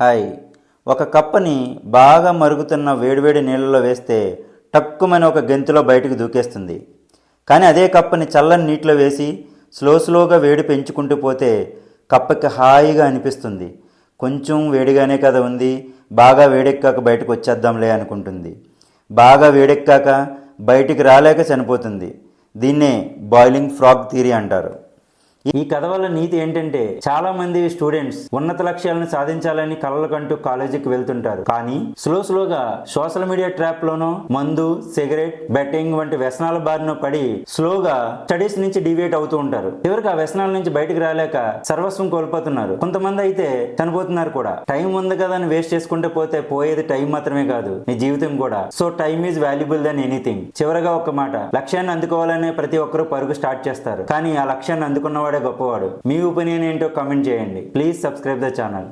Hi. ఒక కప్పని బాగా మరుగుతున్న వేడివేడి నీళ్ళలో వేస్తే టక్కుమని ఒక గెంతులో బయటకు దూకేస్తుంది. కానీ అదే కప్పని చల్లని నీటిలో వేసి స్లో స్లోగా వేడి పెంచుకుంటూ పోతే కప్పకి హాయిగా అనిపిస్తుంది. కొంచెం వేడిగానే కదా ఉంది. బాగా వేడెక్కాక బయటకు వచ్చేద్దాంలే అనుకుంటుంది. బాగా వేడెక్కాక బయటికి రాలేక చనిపోతుంది. దీన్నే బాయిలింగ్ ఫ్రాగ్ థీరీ అంటారు. ఈ కథ వల్ల నీతి ఏంటంటే చాలా మంది స్టూడెంట్స్ ఉన్నత లక్ష్యాలను సాధించాలని కలలు కంటూ కాలేజీకి వెళ్తుంటారు. కానీ స్లో స్లోగా సోషల్ మీడియా ట్రాప్ లోనో మందు సిగరెట్ బెట్టింగ్ వంటి వ్యసనాల బారిన పడి స్లోగా స్టడీస్ నుంచి డివియేట్ అవుతూ ఉంటారు. చివరికి ఆ వ్యసనాల నుంచి బయటకు రాలేక సర్వస్వం కోల్పోతున్నారు. కొంతమంది అయితే చనిపోతున్నారు కూడా. టైం ఉంది కదా అని వేస్ట్ చేసుకుంటే పోతే పోయేది టైం మాత్రమే కాదు నీ జీవితం కూడా. So time is valuable then anything. చివరగా ఒక మాట లక్ష్యాన్ని అందుకోవాలనే ప్రతి ఒక్కరూ పరుగు స్టార్ట్ చేస్తారు. కానీ ఆ లక్ష్యాన్ని అందుకున్నవాడు గొప్పవాడు. మీ ఒపీనియన్ ఏంటో కామెంట్ చేయండి. Please subscribe the channel